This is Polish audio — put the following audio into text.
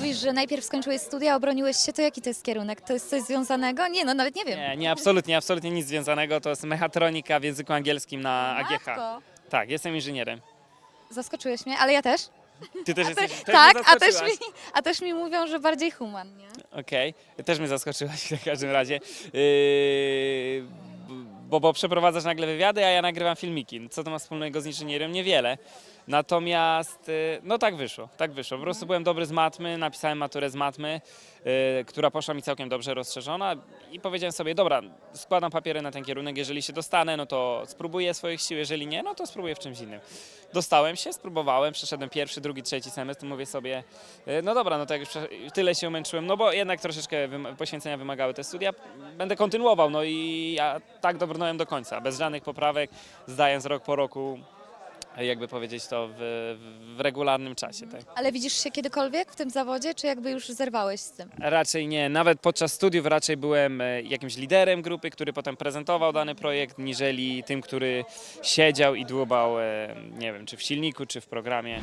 mówisz, że najpierw skończyłeś studia, obroniłeś się, to jaki to jest kierunek? To jest coś związanego? Nie, no nawet nie wiem. Nie, nie, absolutnie, absolutnie nic związanego. To jest mechatronika w języku angielskim na AGH. Matko, Tak, jestem inżynierem. Zaskoczyłeś mnie, ale ja też. Ty też jesteś. też tak, a też, mi, zaskoczyłaś. a też mi mówią, że bardziej human, nie? Okej, też mnie zaskoczyłaś w każdym razie. Yy, bo, bo przeprowadzasz nagle wywiady, a ja nagrywam filmiki. Co to ma wspólnego z inżynierem? Niewiele. Natomiast, yy, no tak wyszło, tak wyszło. Po prostu byłem dobry z matmy, napisałem maturę z matmy, yy, która poszła mi całkiem dobrze rozszerzona i powiedziałem sobie, dobra, składam papiery na ten kierunek, jeżeli się dostanę, no to spróbuję swoich sił, jeżeli nie, no to spróbuję w czymś innym. Dostałem się, spróbowałem, przeszedłem pierwszy, drugi, trzeci semestr, mówię sobie, e, no dobra, no to jak już tyle się umęczyłem, no bo jednak troszeczkę poświęcenia wymagały te studia, będę kontynuował, no i ja tak dobrnąłem do końca, bez żadnych poprawek, zdając rok po roku, e, jakby powiedzieć to w, w- w regularnym czasie, tak. Ale widzisz się kiedykolwiek w tym zawodzie, czy jakby już zerwałeś z tym? Raczej nie, nawet podczas studiów raczej byłem e, jakimś liderem grupy, który potem prezentował dany projekt, niżeli tym, który siedział i dłubał, e, nie wiem, czy w silniku, czy w programie.